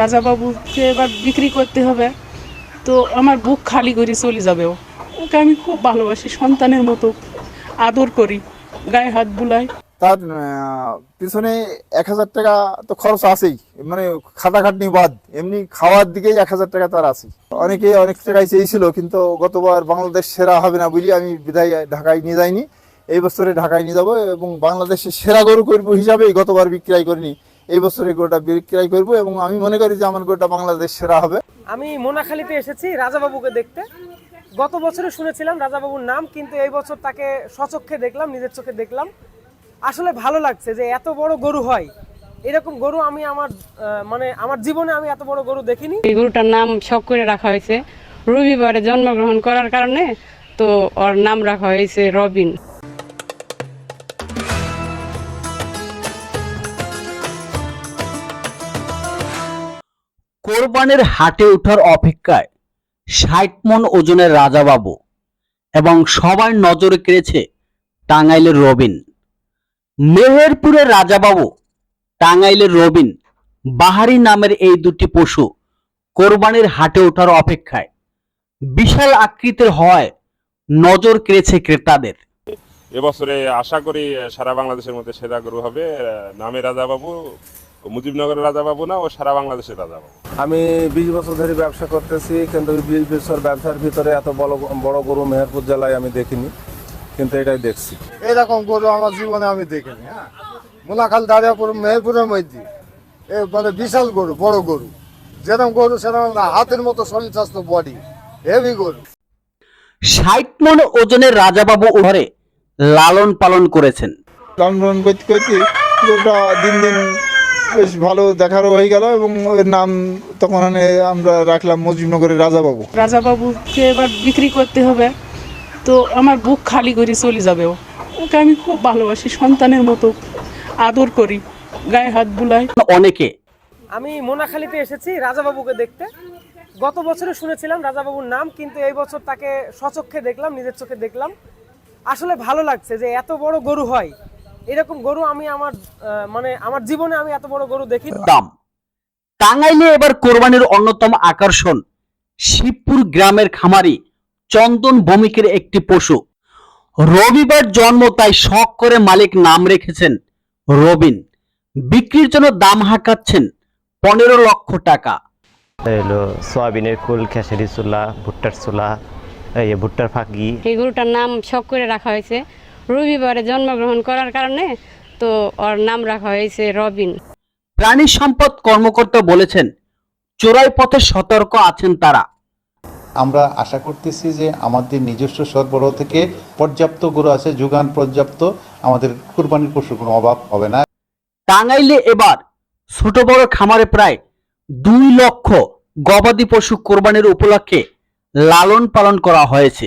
রাজাবাবুকে এবার বিক্রি করতে হবে। তো আমার বুক খালি করে চলে যাবে ও। ওকে আমি খুব ভালোবাসি, সন্তানের মতো। আদর করি, গায়ে হাত বুলাই। তার পিছনে এক হাজার টাকা তো খরচ আছেই। মানে খাটাখাটনি বাদ, এমনি খাওয়ার দিকেই এক হাজার টাকা তার আছে অনেকে অনেক টাকাই চেয়েছিল, কিন্তু গতবার বাংলাদেশ সেরা হবে না বলি আমি বিদায় ঢাকায় নিয়ে যাইনি। এই বছরে ঢাকায় নিয়ে যাব এবং বাংলাদেশের সেরা গরু করব হিসাবেই গতবার বিক্রয় করিনি। এই বছরে গরুটা বিক্রয় করব এবং আমি মনে করি যে আমার গরুটা বাংলাদেশ সেরা হবে। আমি মোনাখালীতে এসেছি রাজাবাবুকে দেখতে। গত বছরে শুনেছিলাম রাজাবাবুর নাম কিন্তু এই বছর তাকে সচক্ষে দেখলাম নিজের চোখে দেখলাম। আসলে ভালো লাগছে যে এত বড় গরু হয়। এরকম গরু আমি আমার মানে আমার জীবনে আমি এত বড় গরু দেখিনি। এই গরুটার নাম শখ করে রাখা হয়েছে। রবিবারে জন্মগ্রহণ করার কারণে তো ওর নাম রাখা হয়েছে রবিন। কোরবানের হাটে ওঠার অপেক্ষায় ষাট মন ওজনের রাজাবাবু এবং সবার নজরে কেড়েছে টাঙ্গাইলের রবিন। মেহেরপুরের রাজাবাবু, টাঙ্গাইলের রবিন, বাহারি নামের এই দুটি পশু কোরবানির হাটে ওঠার অপেক্ষায় বিশাল আকৃতির হওয়ায় নজর কেড়েছে ক্রেতাদের। এবছরে আশা করি সারা বাংলাদেশের মধ্যে সেরা গরু হবে নামে রাজাবাবু। মুজিবনগরের রাজাবাবু না ও সারা বাংলাদেশের রাজাবাবু আমি বিশ বছর ধরে ব্যবসা করতেছি কিন্তু বিশ বছর ব্যবসার ভিতরে এত বড় বড় গরু মেহেরপুর জেলায় আমি দেখিনি কিন্তু এটাই দেখছি। এরকম গরু আমার জীবনে আমি দেখিনি হ্যাঁ? মোনাখাল দারিয়াপুর মেহেরপুরের মধ্যে। এ মানে বিশাল গরু বড় গরু। যেরকম গরু সেরকম হাতের মতো শরীর স্বাস্থ্য বডি হেভি গরু। ষাট মন ওজনের রাজাবাবু ঘরে লালন পালন করেছেন। লালন করতে করতে গরুটা দিন দিন বেশ ভালো দেখারও হয়ে গেল এবং ওর নাম তখন আমরা রাখলাম মুজিবনগরের রাজাবাবু। রাজাবাবুকে এবার বিক্রি করতে হবে। তো আমার বুক খালি করে চলে যাবে ও। ওকে আমি খুব ভালোবাসি সন্তানের মতো আদর করি গায়ে হাত বুলাই। অনেকে। আমি মোনাখালীতে এসেছি রাজাবাবুকে দেখতে। গত বছরে শুনেছিলাম রাজাবাবুর নাম কিন্তু এই বছর তাকে সচক্ষে দেখলাম নিজের চোখে দেখলাম। আসলে ভালো লাগছে যে এত বড় গরু হয়। এরকম গরু আমি আমার মানে আমার জীবনে আমি এত বড় গরু দেখি দাম। টাঙ্গাইলে এবার কোরবানির অন্যতম আকর্ষণ শিবপুর গ্রামের খামারি চন্দন ভৌমিকের একটি পশু। রবিবার জন্ম তাই শখ করে মালিক নাম রেখেছেন রবিন। বিক্রির জন্য দাম হাঁকাচ্ছেন পনেরো লক্ষ টাকা। হলো সয়াবিনের খোল খেসারি চুলা ভুট্টার চুলা এই ভুট্টার ফাঁকি। এই গরুটার নাম শখ করে রাখা হয়েছে। রবিবারে জন্মগ্রহণ করার কারণে তো ওর নাম রাখা হয়েছে রবিন। প্রাণী সম্পদ কর্মকর্তা বলেছেন চোরাই পথে সতর্ক আছেন তারা। আমরা আশা করতেছি যে আমাদের নিজস্ব সরবরাহ থেকে পর্যাপ্ত গরু আছে যোগান পর্যাপ্ত আমাদের কুরবানির পশুর কোনো অভাব হবে না। টাঙ্গাইলে এবার ছোট বড় খামারে প্রায় দুই লক্ষ গবাদি পশু কোরবানির উপলক্ষে লালন পালন করা হয়েছে।